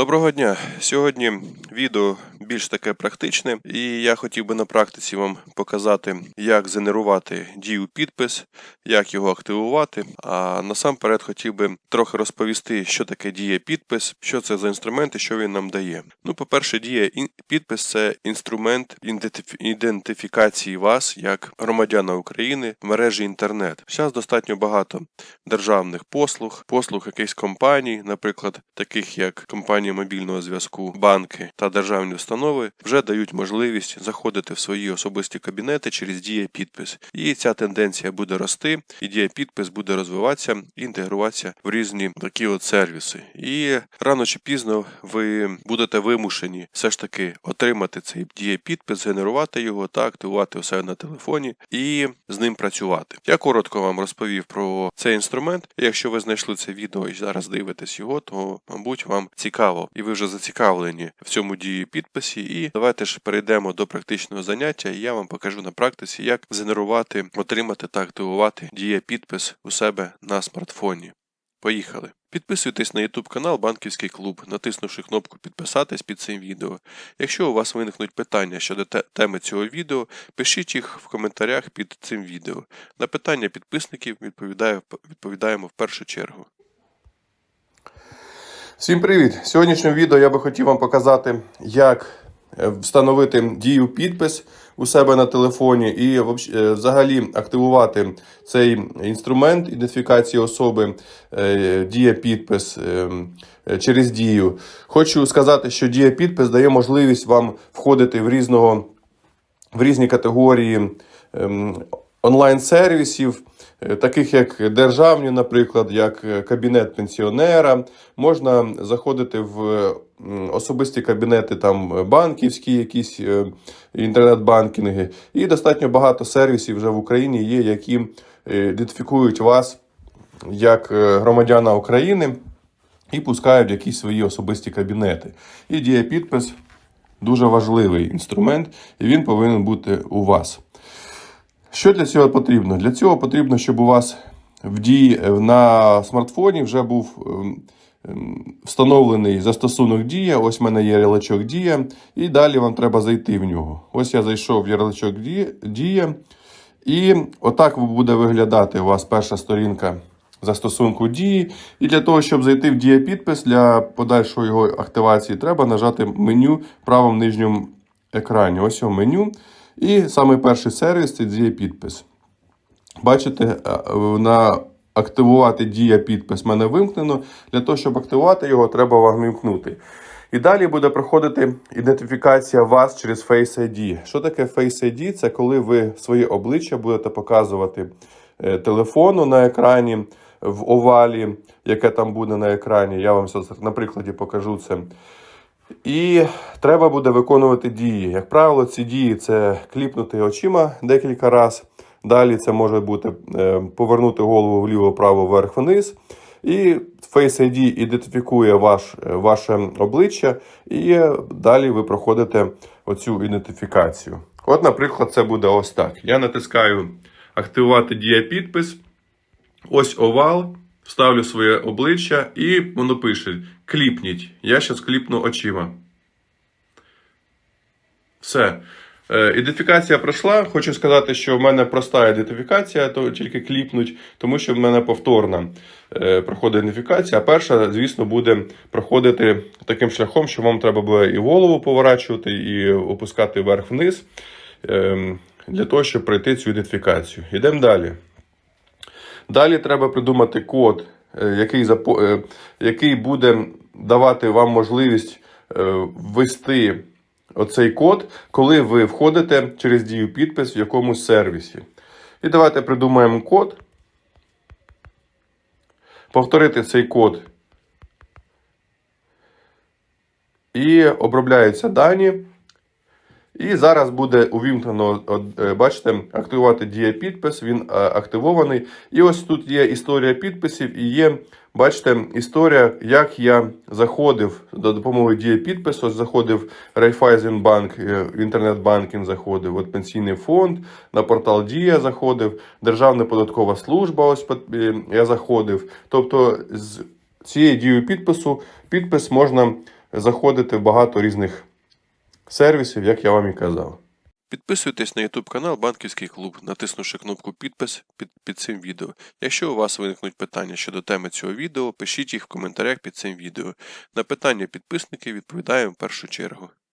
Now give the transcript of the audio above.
Доброго дня! Сьогодні відео більш таке практичне, і я хотів би на практиці вам показати, як генерувати дію підпис, як його активувати. А насамперед хотів би трохи розповісти, що таке дія підпис, що це за інструмент і що він нам дає. Ну, по-перше, дія підпис це інструмент ідентифікації вас як громадяна України в мережі інтернет. Зараз достатньо багато державних послуг, послуг якихось компаній, наприклад, таких як компанії мобільного зв'язку, банки та державні установи, вже дають можливість заходити в свої особисті кабінети через дія підпис. І ця тенденція буде рости, і дія підпис буде розвиватися і інтегруватися в різні такі от сервіси. І рано чи пізно ви будете вимушені все ж таки отримати цей дія підпис, генерувати його та активувати у себе на телефоні і з ним працювати. Я коротко вам розповів про цей інструмент. Якщо ви знайшли це відео і зараз дивитесь його, то мабуть вам цікаво, і ви вже зацікавлені в цьому дії підписі. І давайте ж перейдемо до практичного заняття. І я вам покажу на практиці, як згенерувати, отримати та активувати дія підпис у себе на смартфоні. Поїхали! Підписуйтесь на YouTube канал Банківський клуб, натиснувши кнопку Підписатись під цим відео. Якщо у вас виникнуть питання щодо теми цього відео, пишіть їх в коментарях під цим відео. На питання підписників відповідаємо в першу чергу. Всім привіт! В сьогоднішньому відео я би хотів вам показати, як е, встановити дію підпис у себе на телефоні і е, взагалі активувати цей інструмент ідентифікації особи е, дія підпис е, е, через дію. Хочу сказати, що дія підпис дає можливість вам входити в різного в різні категорії ем, онлайн-сервісів, е, таких як державні, наприклад, як е, кабінет пенсіонера. Можна заходити в особисті кабінети, там е, банківські, якісь е, інтернет-банкінги. І достатньо багато сервісів вже в Україні є, які е, ідентифікують вас як е, громадяна України і пускають якісь свої особисті кабінети. І діє підпис дуже важливий інструмент, і він повинен бути у вас. Що для цього потрібно? Для цього потрібно, щоб у вас в дії на смартфоні вже був ем, ем, встановлений застосунок Дія. Ось в мене є ярличок Дія, і далі вам треба зайти в нього. Ось я зайшов в ярличок Дія, і отак буде виглядати у вас перша сторінка застосунку дії. І для того, щоб зайти в дія підпис для подальшої його активації, треба нажати меню в правому нижньому екрані. Ось його меню. І саме перший сервіс це дія підпис. Бачите, е, на активувати дія підпис мене вимкнено. Для того, щоб активувати його, треба вам вимкнути. І далі буде проходити ідентифікація вас через Face ID. Що таке Face ID? Це коли ви своє обличчя будете показувати е, телефону на екрані в овалі, яке там буде на екрані. Я вам зараз на прикладі покажу це. І треба буде виконувати дії. Як правило, ці дії це кліпнути очима декілька разів. Далі це може бути е, повернути голову вліво, вправо, вверх, вниз. І Face ID ідентифікує ваш, е, ваше обличчя, і далі ви проходите оцю ідентифікацію. От, наприклад, це буде ось так. Я натискаю активувати дія підпис. Ось овал, ставлю своє обличчя і воно пише: кліпніть. Я зараз кліпну очима. Все. Е, Ідентифікація пройшла. Хочу сказати, що в мене проста ідентифікація, то тільки кліпнуть, тому що в мене повторна е, проходить ідентифікація. А перша, звісно, буде проходити таким шляхом, що вам треба буде і голову поворачувати, і опускати вверх-вниз е, для того, щоб пройти цю ідентифікацію. Йдемо далі. Далі треба придумати код, е, який, е, який буде давати вам можливість е, ввести оцей код, коли ви входите через дію підпис в якомусь сервісі. І давайте придумаємо код. Повторити цей код. І обробляються дані. І зараз буде увімкнено, е, бачите, активувати дія підпис, він е, активований. І ось тут є історія підписів і є, бачите, історія, як я заходив до допомоги дія підпису. Ось заходив Райфайзенбанк, е, в інтернет-банкінг заходив, от пенсійний фонд, на портал Дія заходив, Державна податкова служба, ось я заходив. Тобто з цією дією підпису підпис можна заходити в багато різних сервісів, як я вам і казав. Підписуйтесь на YouTube канал Банківський клуб, натиснувши кнопку підпис під, під цим відео. Якщо у вас виникнуть питання щодо теми цього відео, пишіть їх в коментарях під цим відео. На питання підписників відповідаємо в першу чергу.